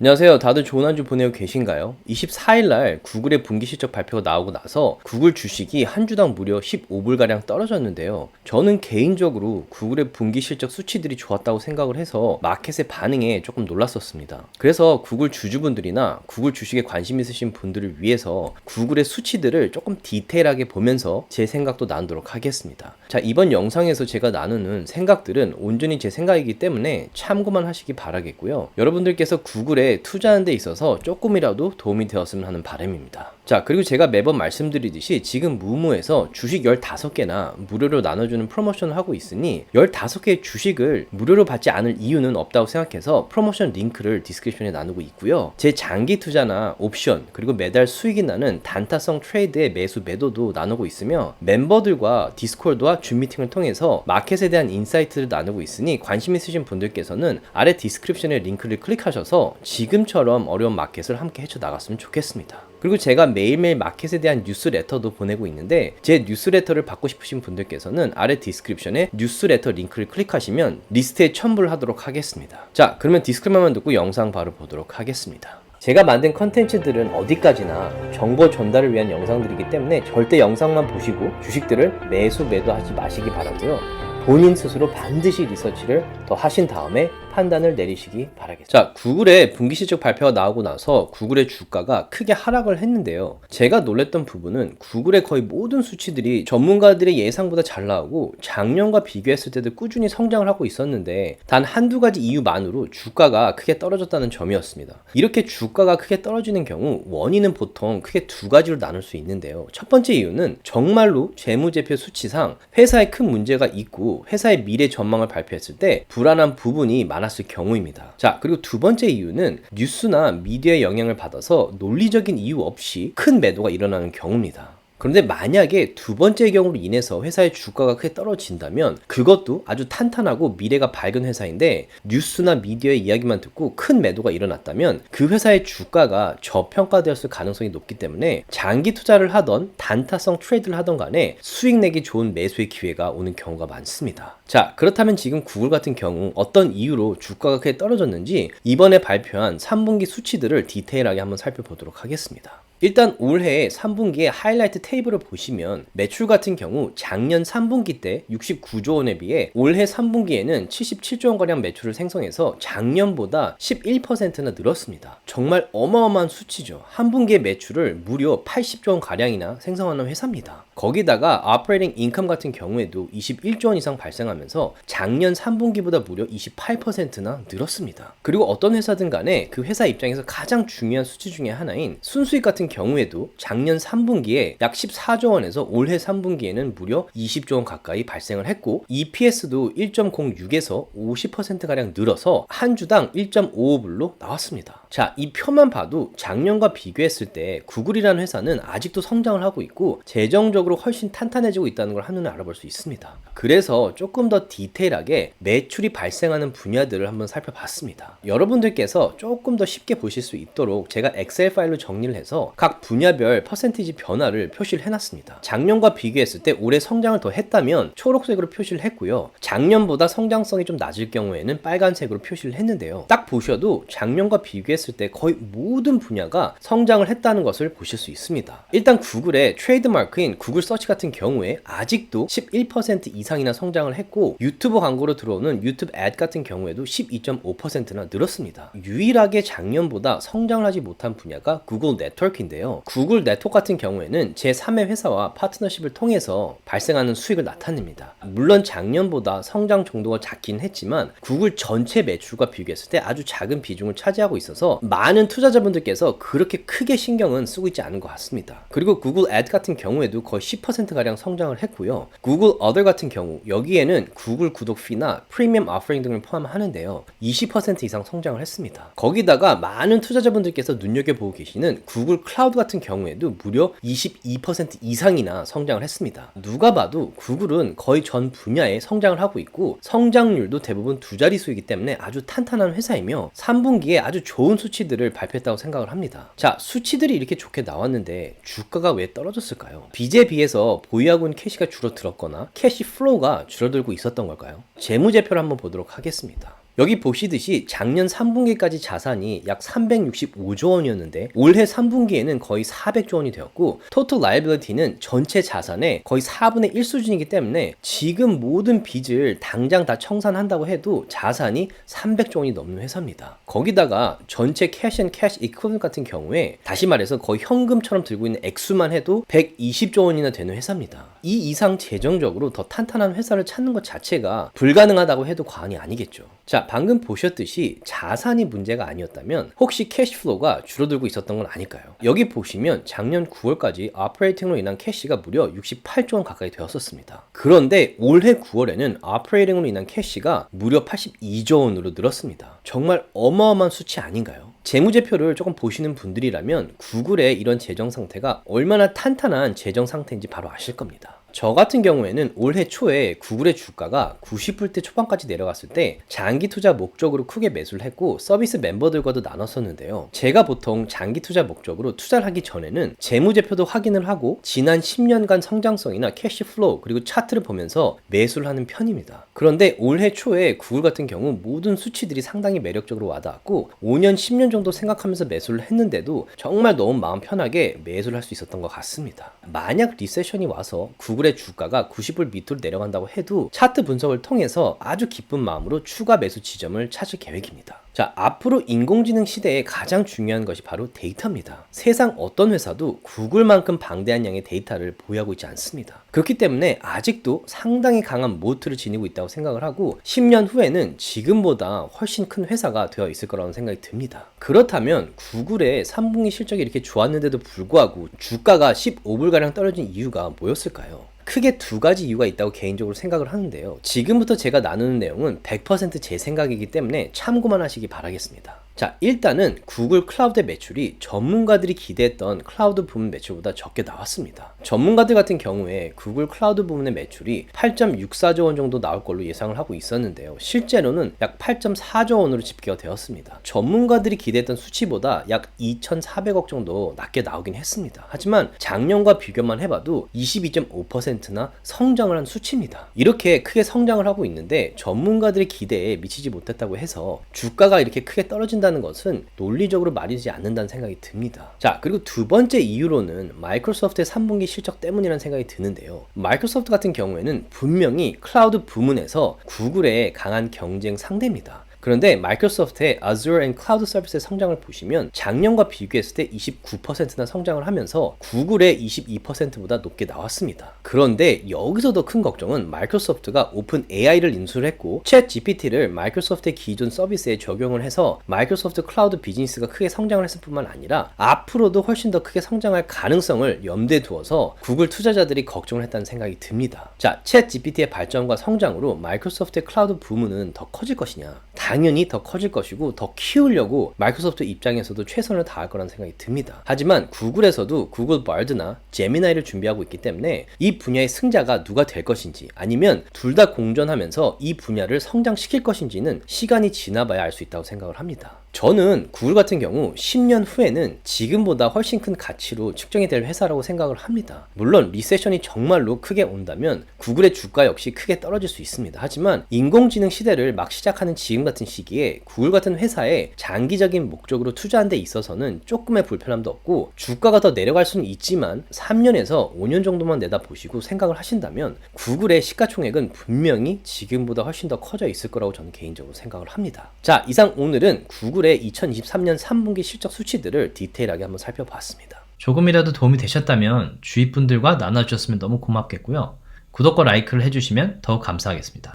안녕하세요. 다들 좋은 한 주 보내고 계신가요? 24일 날 구글의 분기 실적 발표가 나오고 나서 구글 주식이 한 주당 무려 15불가량 떨어졌는데요. 저는 개인적으로 구글의 분기 실적 수치들이 좋았다고 생각을 해서 마켓의 반응에 조금 놀랐었습니다. 그래서 구글 주주분들이나 구글 주식에 관심 있으신 분들을 위해서 구글의 수치들을 조금 디테일하게 보면서 제 생각도 나누도록 하겠습니다. 자, 이번 영상에서 제가 나누는 생각들은 온전히 제 생각이기 때문에 참고만 하시기 바라겠고요. 여러분들께서 구글 에 투자하는 데 있어서 조금이라도 도움이 되었으면 하는 바람입니다. 자, 그리고 제가 매번 말씀드리듯이 지금 무무에서 주식 15개나 무료로 나눠주는 프로모션을 하고 있으니 15개의 주식을 무료로 받지 않을 이유는 없다고 생각해서 프로모션 링크를 디스크립션에 나누고 있고요. 제 장기 투자나 옵션, 그리고 매달 수익이 나는 단타성 트레이드의 매수 매도도 나누고 있으며 멤버들과 디스코드와 줌 미팅을 통해서 마켓에 대한 인사이트를 나누고 있으니 관심 있으신 분들께서는 아래 디스크립션의 링크를 클릭하셔서 지금처럼 어려운 마켓을 함께 헤쳐 나갔으면 좋겠습니다. 그리고 제가 매일매일 마켓에 대한 뉴스레터도 보내고 있는데 제 뉴스레터를 받고 싶으신 분들께서는 아래 디스크립션에 뉴스레터 링크를 클릭하시면 리스트에 첨부를 하도록 하겠습니다. 자, 그러면 디스크만 듣고 영상 바로 보도록 하겠습니다. 제가 만든 컨텐츠들은 어디까지나 정보 전달을 위한 영상들이기 때문에 절대 영상만 보시고 주식들을 매수 매도하지 마시기 바라고요. 본인 스스로 반드시 리서치를 더 하신 다음에 판단을 내리시기 바라겠습니다. 자, 구글의 분기 실적 발표가 나오고 나서 구글의 주가가 크게 하락을 했는데요. 제가 놀랬던 부분은 구글의 거의 모든 수치들이 전문가들의 예상보다 잘 나오고 작년과 비교했을 때도 꾸준히 성장을 하고 있었는데 단 한두 가지 이유만으로 주가가 크게 떨어졌다는 점이었습니다. 이렇게 주가가 크게 떨어지는 경우 원인은 보통 크게 두 가지로 나눌 수 있는데요. 첫 번째 이유는 정말로 재무제표 수치상 회사에 큰 문제가 있고 회사의 미래 전망을 발표했을 때 불안한 부분이 많았을 경우입니다. 자, 그리고 두 번째 이유는 뉴스나 미디어의 영향을 받아서 논리적인 이유 없이 큰 매도가 일어나는 경우입니다. 그런데 만약에 두 번째 경우로 인해서 회사의 주가가 크게 떨어진다면 그것도 아주 탄탄하고 미래가 밝은 회사인데 뉴스나 미디어의 이야기만 듣고 큰 매도가 일어났다면 그 회사의 주가가 저평가되었을 가능성이 높기 때문에 장기 투자를 하던 단타성 트레이드를 하던 간에 수익 내기 좋은 매수의 기회가 오는 경우가 많습니다. 자, 그렇다면 지금 구글 같은 경우 어떤 이유로 주가가 크게 떨어졌는지 이번에 발표한 3분기 수치들을 디테일하게 한번 살펴보도록 하겠습니다. 일단 올해 3분기의 하이라이트 테이블을 보시면 매출 같은 경우 작년 3분기 때 69조 원에 비해 올해 3분기에는 77조 원가량 매출을 생성해서 작년보다 11%나 늘었습니다. 정말 어마어마한 수치죠. 한 분기의 매출을 무려 80조 원가량이나 생성하는 회사입니다. 거기다가 operating income 같은 경우에도 21조 원 이상 발생하면서 작년 3분기보다 무려 28%나 늘었습니다. 그리고 어떤 회사든 간에 그 회사 입장에서 가장 중요한 수치 중에 하나인 순수익 같은 경우에도 작년 3분기에 약 14조 원에서 올해 3분기에는 무려 20조 원 가까이 발생을 했고 EPS도 1.06에서 50%가량 늘어서 한 주당 1.55불로 나왔습니다. 자, 이 표만 봐도 작년과 비교했을 때 구글이라는 회사는 아직도 성장을 하고 있고 재정적으로 훨씬 탄탄해지고 있다는 걸 한눈에 알아볼 수 있습니다. 그래서 조금 더 디테일하게 매출이 발생하는 분야들을 한번 살펴봤습니다. 여러분들께서 조금 더 쉽게 보실 수 있도록 제가 엑셀 파일로 정리를 해서 각 분야별 퍼센티지 변화를 표시를 해놨습니다. 작년과 비교했을 때 올해 성장을 더 했다면 초록색으로 표시를 했고요. 작년보다 성장성이 좀 낮을 경우에는 빨간색으로 표시를 했는데요. 딱 보셔도 작년과 비교했을 때 거의 모든 분야가 성장을 했다는 것을 보실 수 있습니다. 일단 구글의 트레이드마크인 구글 서치 같은 경우에 아직도 11% 이상 이나 성장을 했고 유튜브 광고로 들어오는 유튜브 앱 같은 경우에도 12.5%나 늘었습니다. 유일하게 작년보다 성장을 하지 못한 분야가 구글 네트워크인데 있는데요. 구글 네트워크 같은 경우에는 제3의 회사와 파트너십을 통해서 발생하는 수익을 나타냅니다. 물론 작년보다 성장 정도가 작긴 했지만 구글 전체 매출과 비교했을 때 아주 작은 비중을 차지하고 있어서 많은 투자자분들께서 그렇게 크게 신경은 쓰고 있지 않은 것 같습니다. 그리고 구글 애드 같은 경우에도 거의 10%가량 성장을 했고요. 구글 어덜 같은 경우 여기에는 구글 구독 피나 프리미엄 어퍼링 등을 포함하는데요. 20% 이상 성장을 했습니다. 거기다가 많은 투자자분들께서 눈여겨보고 계시는 구글 클라우드 클라우드 같은 경우에도 무려 22% 이상이나 성장을 했습니다. 누가 봐도 구글은 거의 전 분야에 성장을 하고 있고 성장률도 대부분 두 자릿수이기 때문에 아주 탄탄한 회사이며 3분기에 아주 좋은 수치들을 발표했다고 생각을 합니다. 자, 수치들이 이렇게 좋게 나왔는데 주가가 왜 떨어졌을까요? 빚에 비해서 보유하고 있는 캐시가 줄어들었거나 캐시 플로 우가 줄어들고 있었던 걸까요? 재무제표를 한번 보도록 하겠습니다. 여기 보시듯이 작년 3분기까지 자산이 약 365조 원이었는데 올해 3분기에는 거의 400조 원이 되었고 토탈 라이빌리티는 전체 자산의 거의 4분의 1 수준이기 때문에 지금 모든 빚을 당장 다 청산한다고 해도 자산이 300조 원이 넘는 회사입니다. 거기다가 전체 캐시 앤 캐시 이퀄런트 같은 경우에 다시 말해서 거의 현금처럼 들고 있는 액수만 해도 120조 원이나 되는 회사입니다. 이 이상 재정적으로 더 탄탄한 회사를 찾는 것 자체가 불가능하다고 해도 과언이 아니겠죠. 자, 방금 보셨듯이 자산이 문제가 아니었다면 혹시 캐시플로우가 줄어들고 있었던 건 아닐까요? 여기 보시면 작년 9월까지 오퍼레이팅으로 인한 캐시가 무려 68조 원 가까이 되었었습니다. 그런데 올해 9월에는 오퍼레이팅으로 인한 캐시가 무려 82조 원으로 늘었습니다. 정말 어마어마한 수치 아닌가요? 재무제표를 조금 보시는 분들이라면 구글의 이런 재정 상태가 얼마나 탄탄한 재정 상태인지 바로 아실 겁니다. 저 같은 경우에는 올해 초에 구글의 주가가 90불대 초반까지 내려갔을 때 장기 투자 목적으로 크게 매수를 했고 서비스 멤버들과도 나눴었는데요. 제가 보통 장기 투자 목적으로 투자를 하기 전에는 재무제표도 확인을 하고 지난 10년간 성장성이나 캐시 플로우 그리고 차트를 보면서 매수를 하는 편입니다. 그런데 올해 초에 구글 같은 경우 모든 수치들이 상당히 매력적으로 와닿았고 5년, 10년 정도 생각하면서 매수를 했는데도 정말 너무 마음 편하게 매수를 할 수 있었던 것 같습니다. 만약 리세션이 와서 구글 의 주가가 90불 밑으로 내려간다고 해도 차트 분석을 통해서 아주 기쁜 마음으로 추가 매수 지점을 찾을 계획입니다. 자, 앞으로 인공지능 시대에 가장 중요한 것이 바로 데이터입니다. 세상 어떤 회사도 구글만큼 방대한 양의 데이터를 보유하고 있지 않습니다. 그렇기 때문에 아직도 상당히 강한 모트를 지니고 있다고 생각을 하고 10년 후에는 지금보다 훨씬 큰 회사가 되어 있을 거라는 생각이 듭니다. 그렇다면 구글의 3분기 실적이 이렇게 좋았는데도 불구하고 주가가 15불가량 떨어진 이유가 뭐였을까요? 크게 두 가지 이유가 있다고 개인적으로 생각을 하는데요. 지금부터 제가 나누는 내용은 100%제 생각이기 때문에 참고만 하시기 바라겠습니다. 자, 일단은 구글 클라우드 매출이 전문가들이 기대했던 클라우드 부문 매출보다 적게 나왔습니다. 전문가들 같은 경우에 구글 클라우드 부문의 매출이 8.64조 원 정도 나올 걸로 예상을 하고 있었는데요. 실제로는 약 8.4조 원으로 집계가 되었습니다. 전문가들이 기대했던 수치보다 약 2,400억 정도 낮게 나오긴 했습니다. 하지만 작년과 비교만 해봐도 22.5%나 성장을 한 수치입니다. 이렇게 크게 성장을 하고 있는데 전문가들의 기대에 미치지 못했다고 해서 주가가 이렇게 크게 떨어진다 는 것은 논리적으로 말이지 않는다는 생각이 듭니다. 자, 그리고 두 번째 이유로는 마이크로소프트의 3분기 실적 때문이라는 생각이 드는데요. 마이크로소프트 같은 경우에는 분명히 클라우드 부문에서 구글의 강한 경쟁 상대입니다. 그런데 마이크로소프트의 Azure and Cloud Service의 성장을 보시면 작년과 비교했을 때 29%나 성장을 하면서 구글의 22%보다 높게 나왔습니다. 그런데 여기서 더 큰 걱정은 마이크로소프트가 오픈 AI를 인수를 했고 챗 GPT를 마이크로소프트의 기존 서비스에 적용을 해서 마이크로소프트 클라우드 비즈니스가 크게 성장을 했을 뿐만 아니라 앞으로도 훨씬 더 크게 성장할 가능성을 염두에 두어서 구글 투자자들이 걱정을 했다는 생각이 듭니다. 자, 챗 GPT의 발전과 성장으로 마이크로소프트의 클라우드 부문은 더 커질 것이냐? 당연히 더 커질 것이고 더 키우려고 마이크로소프트 입장에서도 최선을 다할 거라는 생각이 듭니다. 하지만 구글에서도 구글 바드나 제미나이를 준비하고 있기 때문에 이 분야의 승자가 누가 될 것인지 아니면 둘 다 공존하면서 이 분야를 성장시킬 것인지는 시간이 지나봐야 알 수 있다고 생각을 합니다. 저는 구글 같은 경우 10년 후에는 지금보다 훨씬 큰 가치로 측정이 될 회사라고 생각을 합니다. 물론 리세션이 정말로 크게 온다면 구글의 주가 역시 크게 떨어질 수 있습니다. 하지만 인공지능 시대를 막 시작하는 지금 같은 시기에 구글 같은 회사에 장기적인 목적으로 투자한 데 있어서는 조금의 불편함도 없고 주가가 더 내려갈 수는 있지만 3년에서 5년 정도만 내다보시고 생각을 하신다면 구글의 시가총액은 분명히 지금보다 훨씬 더 커져 있을 거라고 저는 개인적으로 생각을 합니다. 자, 이상 오늘은 구글 구글의 2023년 3분기 실적 수치들을 디테일하게 한번 살펴봤습니다. 조금이라도 도움이 되셨다면 주위 분들과 나눠주셨으면 너무 고맙겠고요. 구독과 라이크를 해주시면 더욱 감사하겠습니다.